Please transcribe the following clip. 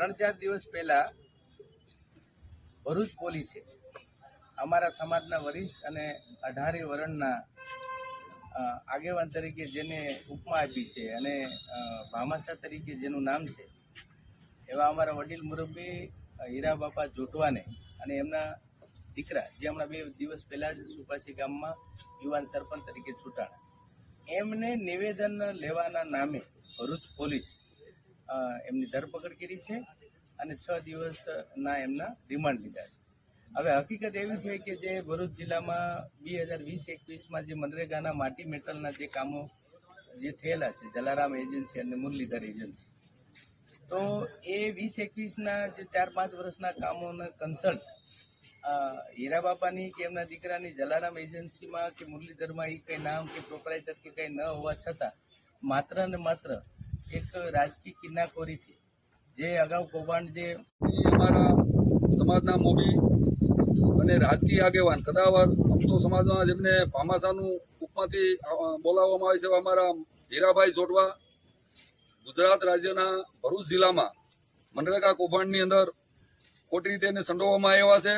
ત્રણ ચાર દિવસ પહેલા ભરૂચ પોલીસે અમારા સમાજના વરિષ્ઠ અને અઢારે વરણના આગેવાન તરીકે જેને ઉપમા આપી છે અને ભામાસા તરીકે જેનું નામ છે એવા અમારા વડીલ મુરબ્બી અ, હીરા બાપા જોટવાને અને એમના દીકરા જે હમણાં બે દિવસ પહેલાં જ સુપાસી ગામમાં યુવાન સરપંચ તરીકે ચૂંટાણા એમને નિવેદન લેવાના નામે ભરૂચ પોલીસ એમની ધરપકડ કરી છે અને છ દિવસના એમના રિમાન્ડ લીધા છે. હવે હકીકત એવી છે કે જે ભરૂચ જિલ્લામાં બે હજાર વીસ એકવીસમાં જે મનરેગાના માટી મેટલના જે કામો જે થયેલા છે, જલારામ એજન્સી અને મુરલીધર એજન્સી, તો એ વીસ એકવીસના જે ચાર પાંચ વર્ષના કામોના કન્સલ્ટ હીરા બાપાની કે એમના દીકરાની જલારામ એજન્સીમાં કે મુરલીધરમાં એ કંઈ નામ કે પ્રોપરાઇટર કે કંઈ ન હોવા છતાં માત્ર ને માત્ર એક રાજકીય કિન્નાખોરીથી જે અગાઉ કૌભાંડ જે અમારા સમાજના મોભી અને રાજકીય આગેવાન કદાવર અમતો સમાજમાં જેમને ભામાસાનું ઉપમાંથી બોલાવવામાં આવે છે અમારા હીરાભાઈ જોટવા ગુજરાત રાજ્યના ભરૂચ જિલ્લામાં મનરેગા કૌભાંડની અંદર ખોટી રીતે એને સંડોવવામાં આવ્યા છે.